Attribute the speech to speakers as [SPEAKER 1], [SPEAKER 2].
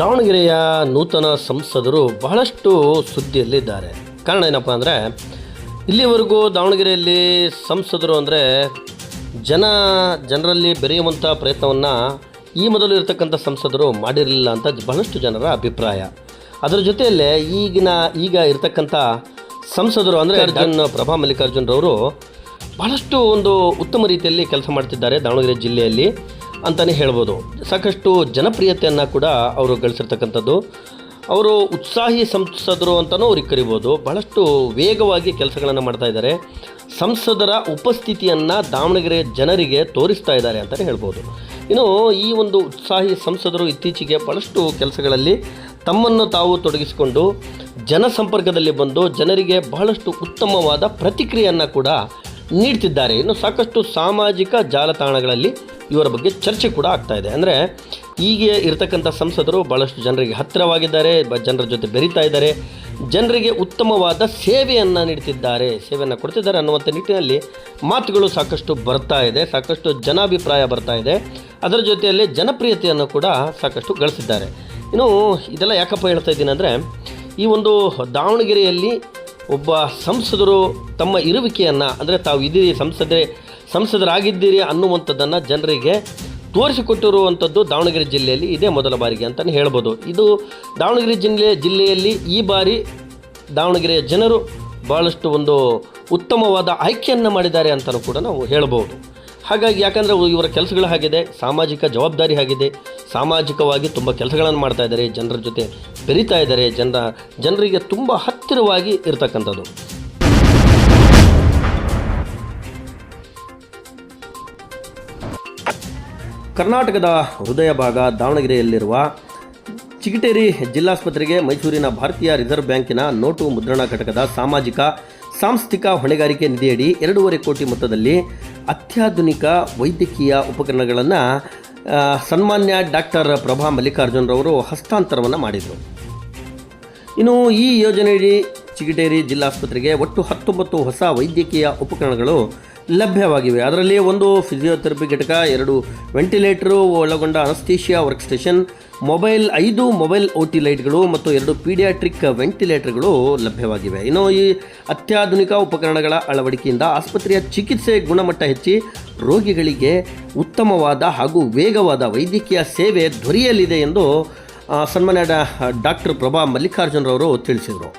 [SPEAKER 1] ದಾವಣಗೆರೆಯ ನೂತನ ಸಂಸದರು ಬಹಳಷ್ಟು ಸುದ್ದಿಯಲ್ಲಿದ್ದಾರೆ. ಕಾರಣ ಏನಪ್ಪ ಅಂದರೆ, ಇಲ್ಲಿವರೆಗೂ ದಾವಣಗೆರೆಯಲ್ಲಿ ಸಂಸದರು ಅಂದರೆ ಜನ, ಜನರಲ್ಲಿ ಬೆರೆಯುವಂಥ ಪ್ರಯತ್ನವನ್ನು ಈ ಮೊದಲು ಇರತಕ್ಕಂಥ ಸಂಸದರು ಮಾಡಿರಲಿಲ್ಲ ಅಂತ ಬಹಳಷ್ಟು ಜನರ ಅಭಿಪ್ರಾಯ. ಅದರ ಜೊತೆಯಲ್ಲೇ ಈಗಿನ, ಈಗ ಇರತಕ್ಕಂಥ ಸಂಸದರು ಅಂದರೆ ಅರ್ಜುನ್ ಪ್ರಭಾ ಮಲ್ಲಿಕಾರ್ಜುನ್ರವರು ಬಹಳಷ್ಟು ಒಂದು ಉತ್ತಮ ರೀತಿಯಲ್ಲಿ ಕೆಲಸ ಮಾಡ್ತಿದ್ದಾರೆ ದಾವಣಗೆರೆ ಜಿಲ್ಲೆಯಲ್ಲಿ. ಅಂತಲೇ ಹೇಳ್ಬೋದು. ಸಾಕಷ್ಟು ಜನಪ್ರಿಯತೆಯನ್ನು ಕೂಡ ಅವರು ಗಳಿಸಿರ್ತಕ್ಕಂಥದ್ದು. ಅವರು ಉತ್ಸಾಹಿ ಸಂಸದರು ಅಂತಲೂ ಅವ್ರಿಗೆ ಕರಿಬೋದು. ಬಹಳಷ್ಟು ವೇಗವಾಗಿ ಕೆಲಸಗಳನ್ನು ಮಾಡ್ತಾ ಇದ್ದಾರೆ. ಸಂಸದರ ಉಪಸ್ಥಿತಿಯನ್ನು ದಾವಣಗೆರೆ ಜನರಿಗೆ ತೋರಿಸ್ತಾ ಇದ್ದಾರೆ ಅಂತಲೇ ಹೇಳ್ಬೋದು. ಇನ್ನು ಈ ಒಂದು ಉತ್ಸಾಹಿ ಸಂಸದರು ಇತ್ತೀಚೆಗೆ ಬಹಳಷ್ಟು ಕೆಲಸಗಳಲ್ಲಿ ತಮ್ಮನ್ನು ತಾವು ತೊಡಗಿಸಿಕೊಂಡು ಜನಸಂಪರ್ಕದಲ್ಲಿ ಬಂದು ಜನರಿಗೆ ಬಹಳಷ್ಟು ಉತ್ತಮವಾದ ಪ್ರತಿಕ್ರಿಯೆಯನ್ನು ಕೂಡ ನೀಡ್ತಿದ್ದಾರೆ. ಇನ್ನು ಸಾಕಷ್ಟು ಸಾಮಾಜಿಕ ಜಾಲತಾಣಗಳಲ್ಲಿ ಇವರ ಬಗ್ಗೆ ಚರ್ಚೆ ಕೂಡ ಆಗ್ತಾ ಇದೆ. ಅಂದರೆ ಈಗ ಇರತಕ್ಕಂಥ ಸಂಸದರು ಭಾಳಷ್ಟು ಜನರಿಗೆ ಹತ್ತಿರವಾಗಿದ್ದಾರೆ ಜನರ ಜೊತೆ ಬೆರೀತಾ ಇದ್ದಾರೆ. ಜನರಿಗೆ ಉತ್ತಮವಾದ ಸೇವೆಯನ್ನು ನೀಡ್ತಿದ್ದಾರೆ, ಸೇವೆಯನ್ನು ಕೊಡ್ತಿದ್ದಾರೆ ಅನ್ನುವಂಥ ನಿಟ್ಟಿನಲ್ಲಿ ಮಾತುಗಳು ಸಾಕಷ್ಟು ಬರ್ತಾ ಇದೆ, ಸಾಕಷ್ಟು ಜನಾಭಿಪ್ರಾಯ ಬರ್ತಾ ಇದೆ. ಅದರ ಜೊತೆಯಲ್ಲಿ ಜನಪ್ರಿಯತೆಯನ್ನು ಕೂಡ ಸಾಕಷ್ಟು ಗಳಿಸಿದ್ದಾರೆ. ಇನ್ನು ಇದೆಲ್ಲ ಯಾಕಪ್ಪ ಹೇಳ್ತಾ ಇದ್ದೀನಿ ಅಂದರೆ, ಈ ಒಂದು ದಾವಣಗೆರೆಯಲ್ಲಿ ಒಬ್ಬ ಸಂಸದರು ತಮ್ಮ ಇರುವಿಕೆಯನ್ನು, ಅಂದರೆ ತಾವು ಇದ್ದೀರಿ ಸಂಸದೆ ಸಂಸದರಾಗಿದ್ದೀರಿ ಅನ್ನುವಂಥದ್ದನ್ನು ಜನರಿಗೆ ತೋರಿಸಿಕೊಟ್ಟಿರುವಂಥದ್ದು ದಾವಣಗೆರೆ ಜಿಲ್ಲೆಯಲ್ಲಿ ಇದೇ ಮೊದಲ ಬಾರಿಗೆ ಅಂತಲೇ ಹೇಳ್ಬೋದು. ಇದು ದಾವಣಗೆರೆ ಜಿಲ್ಲೆ ಜಿಲ್ಲೆಯಲ್ಲಿ ಈ ಬಾರಿ ದಾವಣಗೆರೆಯ ಜನರು ಭಾಳಷ್ಟು ಒಂದು ಉತ್ತಮವಾದ ಆಯ್ಕೆಯನ್ನು ಮಾಡಿದ್ದಾರೆ ಅಂತಲೂ ಕೂಡ ನಾವು ಹೇಳ್ಬೋದು. ಹಾಗಾಗಿ ಯಾಕಂದರೆ ಇವರ ಕೆಲಸಗಳು ಆಗಿದೆ ಸಾಮಾಜಿಕ ಜವಾಬ್ದಾರಿ ಆಗಿದೆ ಸಾಮಾಜಿಕವಾಗಿ ತುಂಬ ಕೆಲಸಗಳನ್ನು ಮಾಡ್ತಾ ಇದ್ದಾರೆ, ಜನರ ಜೊತೆ ಬೆರೀತಾ ಇದ್ದಾರೆ ಜನರ ಜನರಿಗೆ ತುಂಬ ಹತ್ತಿರವಾಗಿ ಇರತಕ್ಕಂಥದ್ದು. ಕರ್ನಾಟಕದ ಹೃದಯ ಭಾಗ ದಾವಣಗೆರೆಯಲ್ಲಿರುವ ಚಿಗಟೇರಿ ಜಿಲ್ಲಾಸ್ಪತ್ರೆಗೆ ಮೈಸೂರಿನ ಭಾರತೀಯ ರಿಸರ್ವ್ ಬ್ಯಾಂಕಿನ ನೋಟು ಮುದ್ರಣ ಘಟಕದ ಸಾಮಾಜಿಕ, ಸಾಂಸ್ಥಿಕ ಹೊಣೆಗಾರಿಕೆ ನಿಧಿಯಡಿ ಎರಡೂವರೆ ಕೋಟಿ ಮೊತ್ತದಲ್ಲಿ ಅತ್ಯಾಧುನಿಕ ವೈದ್ಯಕೀಯ ಉಪಕರಣಗಳನ್ನು ಸನ್ಮಾನ್ಯ ಡಾಕ್ಟರ್ ಪ್ರಭಾ ಮಲ್ಲಿಕಾರ್ಜುನರವರು ಹಸ್ತಾಂತರವನ್ನು ಮಾಡಿದರು. ಇನ್ನು ಈ ಯೋಜನೆಯಡಿ ಚಿಗಿಟೇರಿ ಜಿಲ್ಲಾಸ್ಪತ್ರೆಗೆ ಒಟ್ಟು ಹತ್ತೊಂಬತ್ತು ಹೊಸ ವೈದ್ಯಕೀಯ ಉಪಕರಣಗಳು ಲಭ್ಯವಾಗಿವೆ. ಅದರಲ್ಲಿ ಒಂದು ಫಿಸಿಯೋಥೆರಪಿ ಘಟಕ, ಎರಡು ವೆಂಟಿಲೇಟರು, ಒಳಗೊಂಡ ಅನಸ್ತೇಷಿಯಾ ವರ್ಕ್ ಸ್ಟೇಷನ್ ಮೊಬೈಲ್ ಐದು ಮೊಬೈಲ್ ಓಟಿ ಲೈಟ್ಗಳು ಮತ್ತು ಎರಡು ಪೀಡಿಯಾಟ್ರಿಕ್ ವೆಂಟಿಲೇಟರ್ಗಳು ಲಭ್ಯವಾಗಿವೆ. ಇನ್ನು ಈ ಅತ್ಯಾಧುನಿಕ ಉಪಕರಣಗಳ ಅಳವಡಿಕೆಯಿಂದ ಆಸ್ಪತ್ರೆಯ ಚಿಕಿತ್ಸೆ ಗುಣಮಟ್ಟ ಹೆಚ್ಚಿ ರೋಗಿಗಳಿಗೆ ಉತ್ತಮವಾದ ಹಾಗೂ ವೇಗವಾದ ವೈದ್ಯಕೀಯ ಸೇವೆ ದೊರೆಯಲಿದೆ ಎಂದು ಸನ್ಮಾನ್ಯ ಡಾಕ್ಟರ್ ಪ್ರಭಾ ಮಲ್ಲಿಕಾರ್ಜುನರವರು ತಿಳಿಸಿದರು.